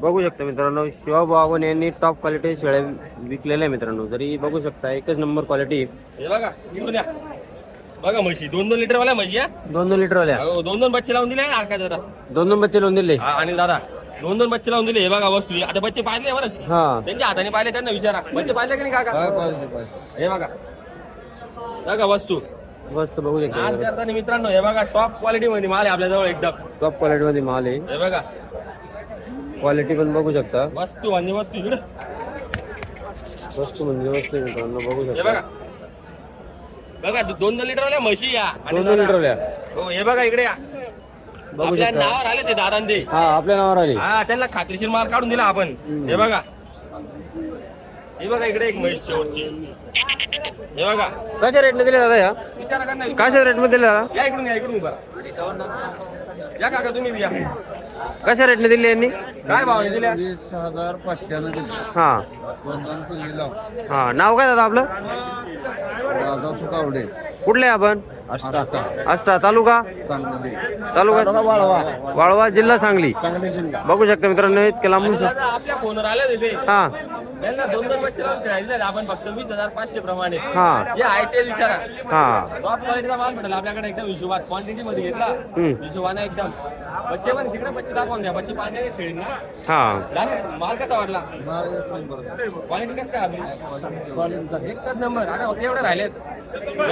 बघू शकता मित्रांनो शिवा बावन यांनी टॉप क्वालिटी शेळ्या विकलेल्या आहे मित्रांनो. जरी बघू शकता एकच नंबर क्वालिटी हे बघा इकडून या. बघा म्हशी दोन दोन लिटर वाल्या म्हशी या दोन दोन लिटरवाल्या. दोन दोन बच्चे लावून दिले का जरा? दोन दोन बच्चे लावून दिले. हा, आणि दादा दोन दोन बच्चे लावून दिले हे बघा वस्तू आता बच्चे पाहिले बरं. हा. त्यांच्या हाताने पाहिले त्यांना विचारा. बच्चे पाहिले की नाही काका? हे बघा. बघा वस्तू. मस्त बघू आज शकता करताना मित्रांनो हे बघा टॉप क्वालिटी मध्ये माल आहे आपल्या जवळ एकदम. टॉप क्वालिटी मध्ये माल आहे. हे बघा. क्वालिटी पण बघू शकता. वस्तू म्हणजे वस्तू इकडं. वस्तू म्हणजे वस्तू मित्रांनो बघू हे शकता. बघा. बघा दो- दोन दोन लिटर वाल्या म्हशी या. आणि दोन दोन दादा- लिटरवाल्या हो हे बघा इकडे या. बघू आपल्या शकता. नावावर आले ते दादा ते हा आपल्या नावावर आली. हा त्यांना खात्रीशीर माल काढून दिला आपण. हे बघा. हे बघा इकडे एक म्हैस शेवटची. हे बघा. कशा रेटने दिले दादा या? विचारा का नाही कशा रेटमध्ये दिले दादा? या इकडून या इकडून उभा या काका तुम्ही बी या. कशा रेटने दिले यांनी? काय भाव दिल्या? वीस हजार पाचशेनं दिले. हा. हा. नाव काय दादा आपलं? दादा सुकावडे. कुठले आपण? अष्टाका आष्टा तालुका? सांगली. तालुका? वाळवा. वाळवा जिल्हा सांगली. सांगली जिल्हा. बघू शकता मित्रांनो इतके लांबून आपल्या फोनवर हा. दोन दोन बच्चे लावून शेळ्या आपण फक्त वीस हजार पाचशे प्रमाणे. हा. आहे ते विचारा. हा. टॉप क्वालिटीचा माल भेटेल. आपल्याकडे एकदम हिशोबात क्वांटिटी मध्ये घेतला. हम्म. हिशोबाने एकदम. बच्चे पण तिकडे बच्चे दाखवून द्या. बच्चे पाहिजे शेळींना? हा. माल कसा वाटला? क्वालिटी कसं काय आपली एकच नंबर आता एवढे राहिलेत.